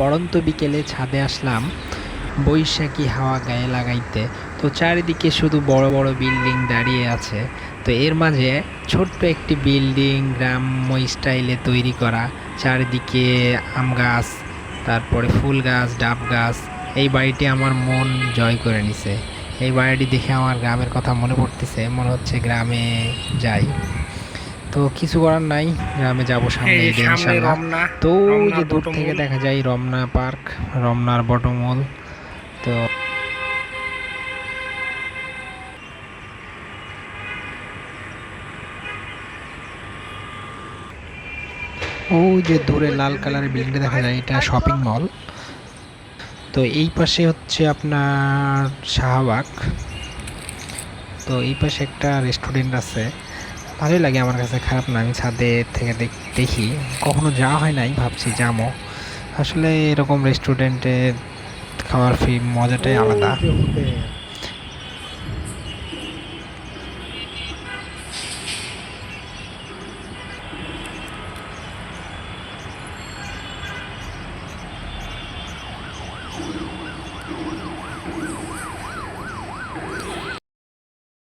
পড়ন্ত বিকেলে ছাদে আসলাম বৈশাখী হাওয়া গায়ে লাগাইতে। তো চারিদিকে শুধু বড় বড় বিল্ডিং দাঁড়িয়ে আছে। তো এর মাঝে ছোট্ট একটি বিল্ডিং, গ্রাম্য স্টাইলে তৈরি করা। চারিদিকে আম গাছ, তারপরে ফুল গাছ, ডাব গাছ। এই বাড়িটি আমার মন জয় করে নিছে। এই বাড়িটি দেখে আমার গ্রামের কথা মনে পড়তেছে, মনে হচ্ছে গ্রামে যাই। তো কিছু করার নাই গ্রামে যাব সামনে ইনশাল্লাহ। তো যে দূর থেকে দেখা যায় রমনা পার্ক রমনার বটমল। তো ওই যে দূরে লাল কালারের বিল্ডিংটা দেখা যায় এটা শপিং মল তো এই পাশে হচ্ছে আপনার শাহবাগ। তো এই পাশে একটা রেস্টুরেন্ট আছে। ভালোই লাগে আমার কাছে, খারাপ না। আমি ছাদে থেকে দেখ- কখনো যাওয়া হয় নাই, ভাবছি যাব। আসলে এরকম রেস্টুরেন্টে খাওয়ার ফি মজাটাই আলাদা।